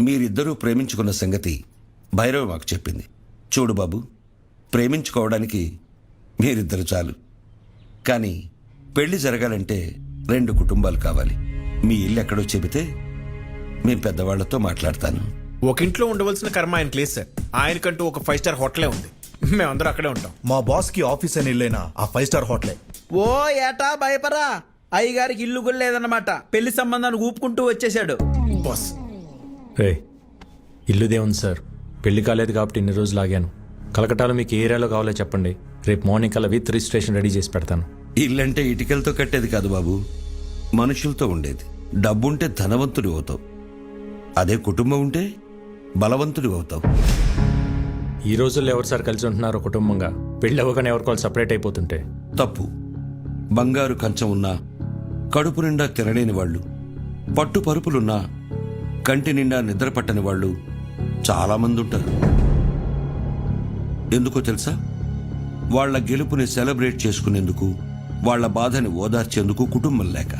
మీరిద్దరూ ప్రేమించుకున్న సంగతి భైరవ్ మాకు చెప్పింది. చూడు బాబు ప్రేమించుకోవడానికి మీరిద్దరు చాలు. కానీ పెళ్ళి జరగాలంటే రెండు కుటుంబాలు కావాలి. మీ ఇల్లు ఎక్కడో చెబితే మేము పెద్దవాళ్ళతో మాట్లాడతాను. ఒక ఇంట్లో ఉండవలసిన కర్మ ఆయనకి లేదు సార్. ఆయనకంటూ ఒక ఫైవ్ స్టార్ హోటలే ఉంది. మేమందరం అక్కడే ఉంటాం. మా బాస్కి ఆఫీస్ అని వెళ్ళైనా ఆ ఫైవ్ స్టార్ హోటలే. ఓ ఏటా భయపరా? అయ్యగారికి ఇల్లు కూడా లేదన్నమాట. పెళ్ళి సంబంధాన్ని ఊపుకుంటూ వచ్చేసాడు బాస్ రే ఇల్లుదే ఉంది సార్. పెళ్ళి కాలేదు కాబట్టి ఇన్ని రోజులు ఆగాను. కలకటాలో మీకు ఏ ఏరియాలో కావాలో చెప్పండి. రేపు మార్నింగ్ కల్లా విత్ రిజిస్ట్రేషన్ రెడీ చేసి పెడతాను. ఇల్లంటే ఇటుకలతో కట్టేది కాదు బాబు. మనుషులతో ఉండేది. డబ్బుంటే ధనవంతుడి అవుతావు. అదే కుటుంబం ఉంటే బలవంతుడి అవుతావు. ఈ రోజుల్లో ఎవరు సార్ కలిసి ఉంటున్నారో కుటుంబంగా? పెళ్ళి అవ్వగానే ఎవరికోవాలి సపరేట్ అయిపోతుంటే? తప్పు. బంగారు కంచం ఉన్నా కడుపు నిండా తినలేని వాళ్ళు పట్టు పరుపులున్నా కంటి నిండా నిద్ర పట్టని వాళ్ళు చాలామంది ఉంటారు ఎందుకో తెలుసా? వాళ్ళ గెలుపుని సెలబ్రేట్ చేసుకునేందుకు వాళ్ళ బాధని ఓదార్చేందుకు కుటుంబం లేక.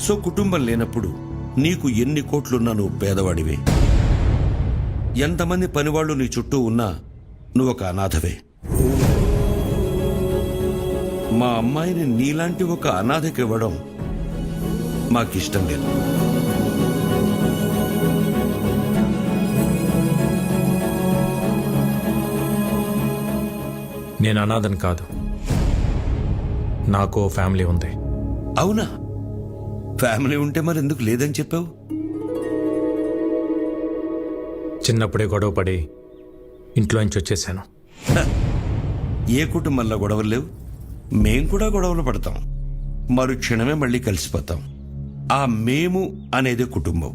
సో కుటుంబం లేనప్పుడు నీకు ఎన్ని కోట్లున్నా నువ్వు పేదవాడివే. ఎంతమంది పనివాళ్ళు నీ చుట్టూ ఉన్నా నువ్వు ఒక అనాథవే. మా అమ్మాయిని నీలాంటి ఒక అనాథకివ్వడం ఇవ్వడం మాకిష్టం లేదు. నేను అనాథని కాదు. నాకు ఫ్యామిలీ ఉంది. అవునా? ఫ్యామిలీ ఉంటే మరి ఎందుకు లేదని చెప్పావు? చిన్నప్పుడే గొడవ పడి ఇంట్లోంచి వచ్చేసాను. ఏ కుటుంబంలో గొడవలు లేవు? మేం కూడా గొడవలు పడతాం. మరు క్షణమే మళ్ళీ కలిసిపోతాం. ఆ మేము అనేది కుటుంబం.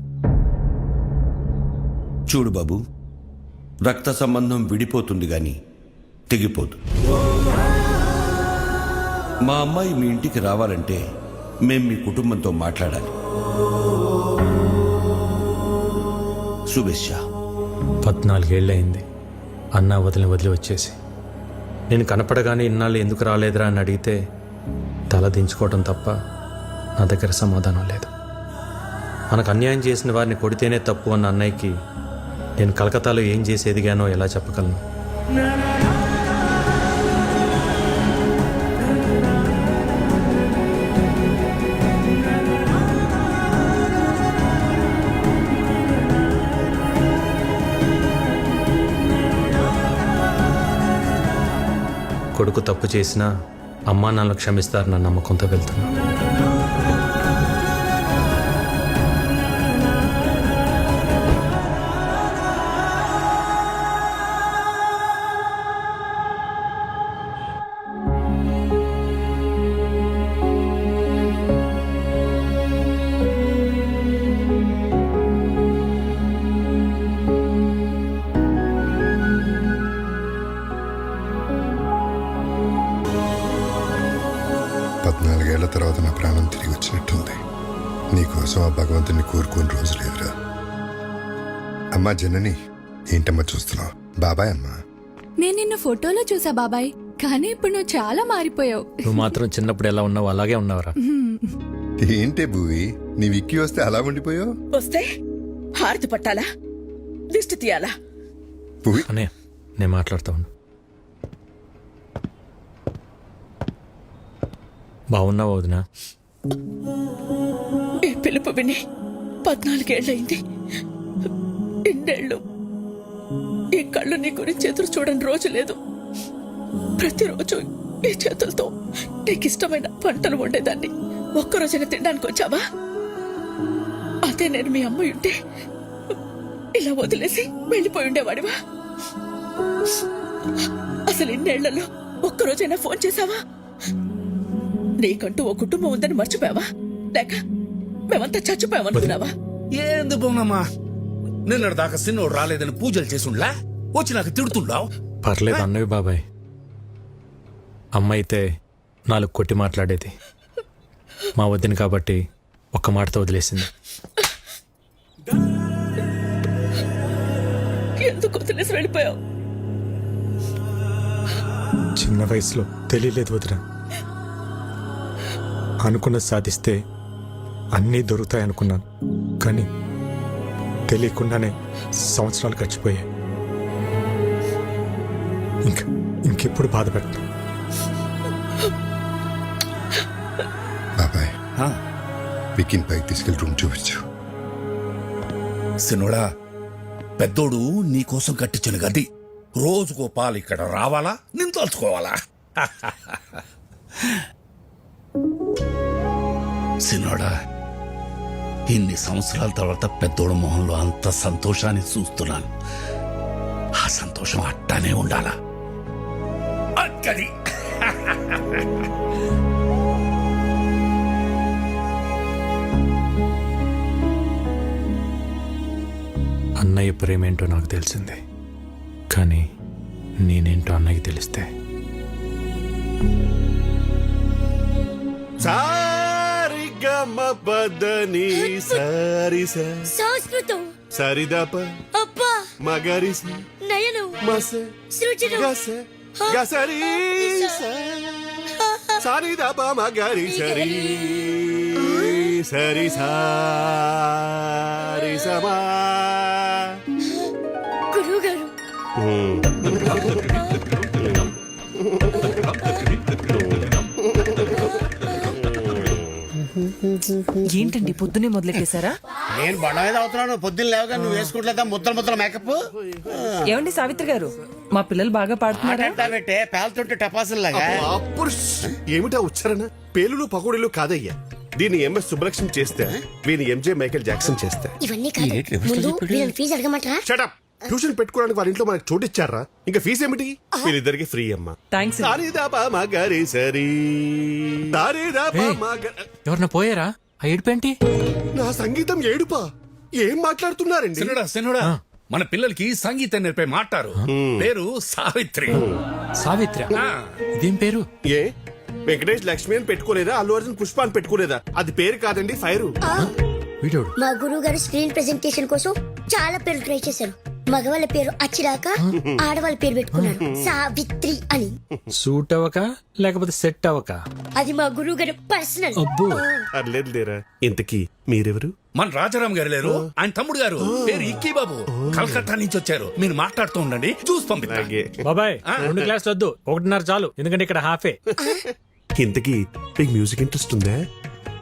చూడు బాబు రక్త సంబంధం విడిపోతుంది కానీ తెగిపోదు. మా అమ్మాయి మీ ఇంటికి రావాలంటే మేం మీ కుటుంబంతో మాట్లాడాలి. శుభేచ్ఛ. పద్నాలుగేళ్ళయింది. అన్న వదిలి వదిలి వచ్చేసి. నేను కనపడగానే ఇన్నాళ్ళు ఎందుకు రాలేదురా అని అడిగితే తల దించుకోవడం తప్ప నా దగ్గర సమాధానం లేదు. మనకు అన్యాయం చేసిన వారిని కొడితేనే తప్పు అన్న అన్నయ్యకి నేను కలకత్తాలో ఏం చేసి ఎదిగానో ఎలా చెప్పగలను? కొడుకు తప్పు చేసినా అమ్మా నాన్నలు క్షమిస్తారన్న నమ్మకంతో వెళ్తున్నాను కోరుకోని రోజు లేదురా అమ్మా జనని ఏంటమ్మా చూస్తున్నావు? బాబాయ్ అమ్మా. నేను నిన్ను ఫోటోలో చూసా బాబాయ్ కానీ ఇప్పుడు నువ్వు చాలా మారిపోయావు. నువ్వు మాత్రం చిన్నప్పుడు ఎలా ఉన్నావు అలాగే ఉన్నావురా. ఏంటే భూవి నీ విక్కి వస్తే అలా ఉండిపోయావు? వస్తే హారతి పట్టాలా? దిష్టి తీయాలా? భూవి. అనే నేను మాట్లాడుతా ఉన్నా బాగున్నావు వదినా? ఈ పిలుపు విని పద్నాలుగేళ్ళయింది. ఇన్నేళ్ళు ఈ కళ్ళు నీ గురించి ఎదురు చూడని రోజు లేదు. ప్రతిరోజు ఈ చేతులతో నీకు ఇష్టమైన పంటలు వండేదాన్ని. ఒక్కరోజైనా తినడానికి వచ్చావా అదే నేను మీ అమ్మ ఉంటే ఇలా వదిలేసి వెళ్ళిపోయి ఉండేవాడివా? అసలు ఇన్నేళ్ళలో ఒక్కరోజైనా ఫోన్ చేశావా? నీకంటూ ఓ కుటుంబం ఉందని మర్చిపోయావా? లేక మేమంతా చచ్చిపోయామనుకున్నావా? ఏంది బొమ్మమ్మా? నిన్నటి దాకా సిన్నోడు రాలేదని పూజలు చేసుండ్లా? వచ్చి నాకు తిడుతుండావు పర్లేదు అన్నవి బాబాయ్. అమ్మ అయితే నాలుగు కొట్టి మాట్లాడేది. మా వద్దని కాబట్టి ఒక్క మాటతో వదిలేసింది. ఎందుకు వదిలేసి వెళ్ళిపోయావు? చిన్న వయసులో తెలియలేదు వదిన. అనుకున్నది సాధిస్తే అన్నీ దొరుకుతాయి అనుకున్నాను కానీ తెలియకుండానే సంవత్సరాలు గడిచిపోయాయి. ఇంక ఇంకెప్పుడు బాధ పెట్టను. బాబాయ్. వికిన్ పైకి తీసుకెళ్ళి రూమ్ చూపించు. సినోడా పెద్దోడు నీకోసం కట్టించిన గది రోజుకో పాలు ఇక్కడ రావాలా? నేను తలుచుకోవాలా? సినోడా ఇన్ని సంవత్సరాల తర్వాత పెద్దోడు మొహంలో అంత సంతోషాన్ని చూస్తున్నాను. ఆ సంతోషం అట్టానే ఉండాలా? అక్కడి. అన్నయ్య ప్రేమేంటో నాకు తెలిసింది. కానీ నేనేంటో అన్నయ్యకి తెలిస్తే. సారిగమ పదని సారి సంస్కృతం. సరిదప. అబ్బా మగరి నయనం. మస. సృజనం. గస. గసరి సరిదప మగరి సరి సరి సారి సమా గురువు గారు ఏంటండి పొద్దునే మొదలెట్టేశారా? నేను బండ మీద అవుతున్నాను పొద్దున్న లేవగా నువ్వు వేసుకుంటలేదా? ముద్దలు ముద్దల మేకప్? ఏమండి సావిత్రి గారు మా పిల్లలు బాగా పాడుతున్నారా? పెట్టే పేలుతుంటే టపాసుల్లాగా అప్పుడు ఏమిటా ఉచ్చారణ? పేలులు పకోడీలు కాదయ్యా. దీన్ని ఎంఎస్ సుబ్బలక్ష్మి చేస్తే వీని ఎంజే మైకేల్ జాక్సన్ చేస్తే. ఇవన్నీ కాదు. ముందు వీళ్ళని ఫీజు అడగమంటారా? షటప్ ట్యూషన్ పెట్టుకోవడానికి వారి ఇంట్లో మనకి చోటు ఇచ్చారా? ఇంకా ఫీజు ఏమిటి? వీళ్ళిద్దరికి ఫ్రీ అమ్మా. థ్యాంక్స్ సారీదాపా మగరి సరి సారీదాపా మగ ఎవరన్నా పోయారా? ఆ ఏడుపేంటి? నా సంగీతం ఏడుపా? ఏం మాట్లాడుతున్నారండి? సినోడా సినోడా మన పిల్లలకి సంగీతం నేర్పే మాటారు పేరు సావిత్రి. సావిత్ర ఆ. ఇదేం పేరు? ఏ? వెంకటేష్ లక్ష్మి అని పెట్టుకోలేదా? అల్లు అర్జున్ పుష్ప అని పెట్టుకోలేదా? అది పేరు కాదండి ఫైరు. వీడోడు మా గురువు గారు స్క్రీన్ ప్రెజెంటేషన్ కోసం చాలా పేర్లు ట్రై చేశారు. మగవాళ్ళ పేరు అచ్చిరాక ఆడవాళ్ళ పేరు పెట్టుకున్నారు సావిత్రి అని. సూట్ అవ్వక లేకపోతే సెట్ అవ్వక అది మా గురువు గారు పర్సనల్. అబ్బో. అర్లేదు లేరా? ఇంతకీ మీరెవరు? మన రాజారాం గారు లేరు. ఆయన తమ్ముడు గారు. పేరు ఇక్కీ బాబు. కలకత్తా నుంచి వచ్చారు. మీరు మాట్లాడుతూ ఉండండి. చూసి పంపిస్తాను అలాగే. బాబాయ్ రెండు గ్లాసులు వద్దు. ఒకటిన్నర చాలు. ఎందుకంటే ఇక్కడ హాఫే. ఇంతకీ మీకు మ్యూజిక్ ఇంట్రెస్ట్ ఉందా?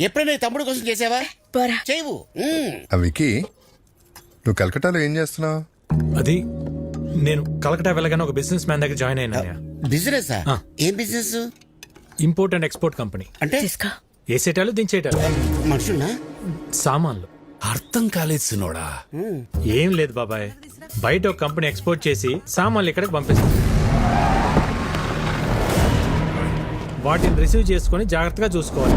ఎప్పుడైనా తమ్ముడు కోసం చేసావా? పోరా. చేయవు. ఆ వికీ నువ్వు కలకటాలో ఏం చేస్తున్నావు? అది నేను కలకటా వెళ్ళగానే ఒక బిజినెస్ మ్యాన్ దగ్గర జాయిన్ అయినా బిజినెస్ ఆ. ఏం business import and export company అంటే? వేసేటాలు దించేటాలు మనుషుల్నా? సామాన్లు. అర్థం కాలేదు సినోడా. ఏం లేదు బాబాయ్. బయట ఒక కంపెనీ ఎక్స్పోర్ట్ చేసి సామాన్లు ఇక్కడికి పంపిస్తుంది వాటిని రిసీవ్ చేసుకొని జాగ్రత్తగా చూసుకోవాలి.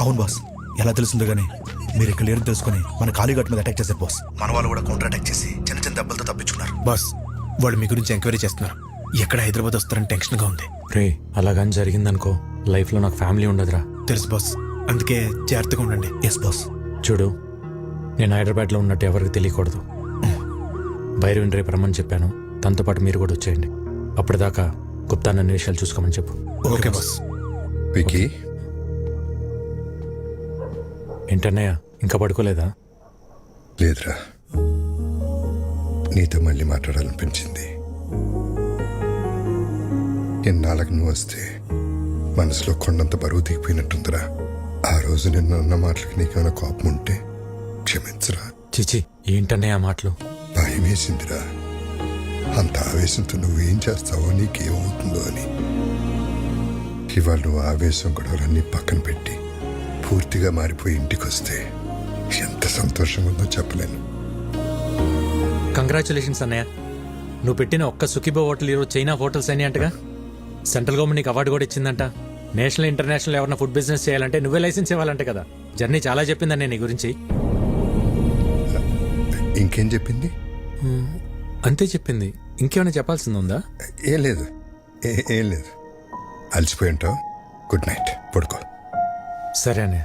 అవును బాస్. ఎలా తెలుస్తుందో గానీ మీరు ఇక్కడ లేరని తెలుసుకుని మన కాళీఘాట్ మీద అటాక్ చేశారు బాస్. మన వాళ్ళు కూడా కౌంటర్ అటాక్ చేసి చిన్న చిన్న దెబ్బలతో తప్పించుకున్నారు. బాస్ వాళ్ళు మీ గురించి ఎంక్వైరీ చేస్తున్నారు. ఎక్కడ హైదరాబాద్ వస్తారని టెన్షన్గా ఉంది. రే అలాగని జరిగిందనుకో లైఫ్లో నాకు ఫ్యామిలీ ఉండదురా. తెలుసు బాస్. అందుకే జాగ్రత్తగా ఉండండి. Yes boss. చూడు నేను హైదరాబాద్లో ఉన్నట్టు ఎవరికి తెలియకూడదు. భైరవిని రేపు రమ్మని చెప్పాను. తనతో పాటు మీరు కూడా వచ్చేయండి. అప్పటిదాకా గుప్తా నన్ను విషయాలు చూసుకోమని చెప్పు. Okay boss. వికీ ఏంటన్నయ్య ఇంకా పడుకోలేదా? లేదురా. నీతో మళ్ళీ మాట్లాడాలనిపించింది. ఎన్నాళ్ళకి నువ్వు వస్తే మనసులో కొండంత బరువు దిగిపోయినట్టుందిరా. ఆ రోజు నిన్న అన్న మాటలకి నీకేమైనా కోపం ఉంటే క్షమించరా. చిచి ఏంటన్నయ్య ఆ మాటలు? భయం వేసిందిరా అంత ఆవేశంతో నువ్వేం చేస్తావో నీకేమవుతుందో అని. ఇవాళ నువ్వు ఆవేశం గొడవలన్నీ పక్కన పెట్టి పూర్తిగా మారిపోయి ఇంటికి వస్తే ఎంత సంతోషంగా ఉందో చెప్పలేను. కంగ్రాచులేషన్స్ అన్నయ్య. నువ్వు పెట్టిన ఒక్క సుఖీబో హోటల్ ఈరోజు చైనా హోటల్స్ అని అంటగా? సెంట్రల్ గవర్నమెంట్ నీకు అవార్డు కూడా ఇచ్చిందంట. నేషనల్ ఇంటర్నేషనల్ ఎవరైనా ఫుడ్ బిజినెస్ చేయాలంటే నువ్వే లైసెన్స్ ఇవ్వాలంటే కదా. జర్నీ చాలా చెప్పిందన్న నీ గురించి. ఇంకేం చెప్పింది? అంతే చెప్పింది. ఇంకేమైనా చెప్పాల్సింది ఉందా? ఏం లేదు. ఏం లేదు. అలసిపోయి ఉంటావు. Good night. పడుకో. సరే అన్నయ్య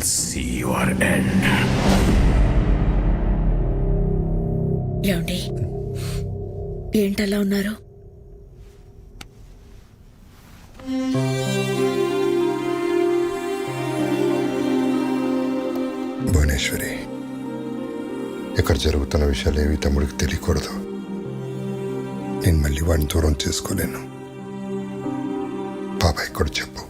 oil see your end ఏమండి? ఏంటలా ఉన్నారు? భువనేశ్వరి ఇక్కడ జరుగుతున్న విషయాలు ఏవి తమ్ముడికి తెలియకూడదు. నేను మళ్ళీ వాడిని దూరం చేసుకోలేను. బాబాయ్ కూడా చెప్పు.